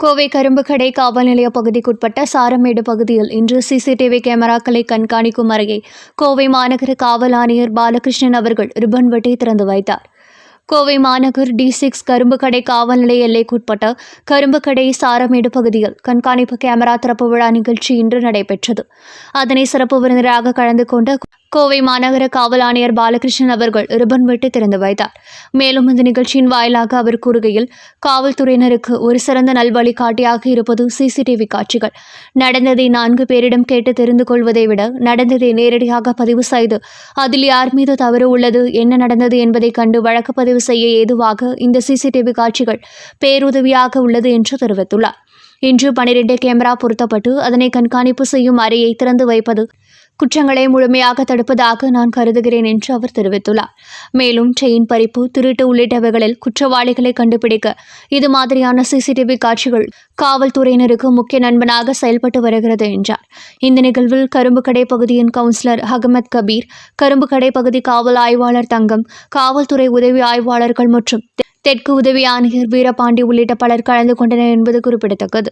கோவை கரும்புக்கடை காவல் நிலைய பகுதிக்குட்பட்ட சாரமேடு பகுதியில் இன்று சிசிடிவி கேமராக்களை கண்காணிக்கும் அறையை கோவை மாநகர காவல் ஆணையர் பாலகிருஷ்ணன் அவர்கள் ரிப்பன் வெட்டி திறந்து வைத்தார். கோவை மாநகர் டி சிக்ஸ் கரும்புக்கடை காவல் நிலைய எல்லைக்குட்பட்ட கரும்புக்கடை சாரமேடு பகுதியில் கண்காணிப்பு கேமரா திறப்பு விழா நிகழ்ச்சி இன்று நடைபெற்றது. அதனை சிறப்பு விருந்தினராக கலந்து கொண்ட கோவை மாநகர காவல் ஆணையர் பாலகிருஷ்ணன் அவர்கள் ரிப்பன் வெட்டி திறந்து வைத்தார். மேலும் இந்த நிகழ்ச்சியின் வாயிலாக அவர் கூறுகையில் காவல்துறையினருக்கு ஒரு சிறந்த நல்வழிகாட்டியாக இருப்பது சிசிடிவி காட்சிகள். நடந்ததை நான்கு பேரிடம் கேட்டு தெரிந்து கொள்வதை விட நடந்ததை நேரடியாக பதிவு செய்து அதில் யார் மீது தவறு உள்ளது என்ன நடந்தது என்பதை கண்டு வழக்கு பதிவு செய்ய ஏதுவாக இந்த சிசிடிவி காட்சிகள் பேருதவியாக உள்ளது என்று தெரிவித்துள்ளார். இன்று பனிரெண்டு கேமரா பொருத்தப்பட்டு அதனை கண்காணிப்பு செய்யும் அறையை திறந்து வைப்பது குற்றங்களை முழுமையாக தடுப்பதாக நான் கருதுகிறேன் என்று அவர் தெரிவித்துள்ளார். மேலும் செயின் பறிப்பு திருட்டு உள்ளிட்டவைகளில் குற்றவாளிகளை கண்டுபிடிக்க இது மாதிரியான சிசிடிவி காட்சிகள் காவல்துறையினருக்கு முக்கிய நண்பனாக செயல்பட்டு வருகிறது என்றார். இந்த நிகழ்வில் கரும்புக்கடை பகுதியின் கவுன்சிலர் அகமத் கபீர் கரும்புக்கடை பகுதி காவல் ஆய்வாளர் தங்கம் காவல்துறை உதவி ஆய்வாளர்கள் மற்றும் தெற்கு உதவி ஆணையர் வீரபாண்டி உள்ளிட்ட பலர் கலந்து கொண்டனர் என்பது குறிப்பிடத்தக்கது.